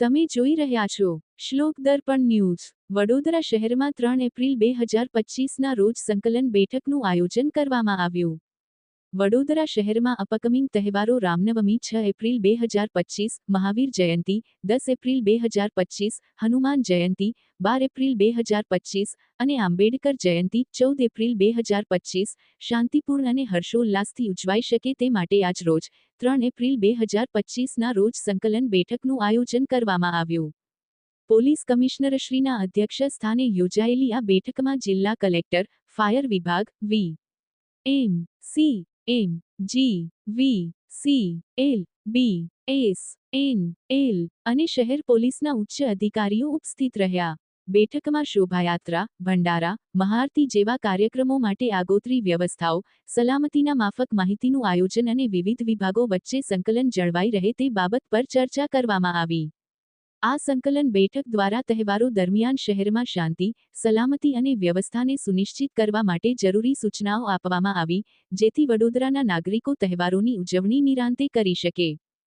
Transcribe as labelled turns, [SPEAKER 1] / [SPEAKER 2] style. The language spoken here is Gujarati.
[SPEAKER 1] તમે જોઈ રહ્યા છો, શ્લોક દર્પણ ન્યૂઝ. વડોદરા શહેરમાં ત્રણ એપ્રિલ બે હજાર પચીસના રોજ સંકલન બેઠકનું આયોજન કરવામાં આવ્યું. વડોદરા શહેરમાં અપકમિંગ તહેવારો રામનવમી છ એપ્રિલ બે હજાર પચીસ, મહાવીર જયંતી દસ એપ્રિલ બે હજાર પચીસ, હનુમાન જયંતી બાર એપ્રિલ બે હજાર પચીસ અને આંબેડકર જયંતી ચૌદ એપ્રિલ બે હજાર પચીસ. શાંતિપૂર્ણ અને હર્ષોલ્લાસથી ઉજવાઈ શકે તે માટે આજ રોજ ત્રણ એપ્રિલ બે હજાર પચીસના રોજ સંકલન બેઠકનું આયોજન કરવામાં આવ્યું. પોલીસ કમિશનરશ્રીના અધ્યક્ષ સ્થાને યોજાયેલી આ બેઠકમાં જિલ્લા કલેક્ટર, ફાયર વિભાગ, V. M. C. M, G, V, C, L, B, S, N, L અને શહેર પોલીસના ઉચ્ચ અધિકારીઓ ઉપસ્થિત રહ્યા. બેઠકમાં શોભાયાત્રા, ભંડારા મહારતી જેવા કાર્યક્રમો માટે આગોતરી વ્યવસ્થાઓ, સલામતીના માફક માહિતીનું આયોજન અને વિવિધ વિભાગો વચ્ચે સંકલન જળવાઈ રહે તે બાબત પર ચર્ચા કરવામાં આવી. આ સંકલન બેઠક દ્વારા તહેવારો દરમિયાન શહેરમાં શાંતિ, સલામતી અને વ્યવસ્થાને સુનિશ્ચિત કરવા માટે જરૂરી સૂચનાઓ આપવામાં આવી, જેથી વડોદરાના નાગરિકો તહેવારોની ઉજવણી નિરાંતે કરી શકે.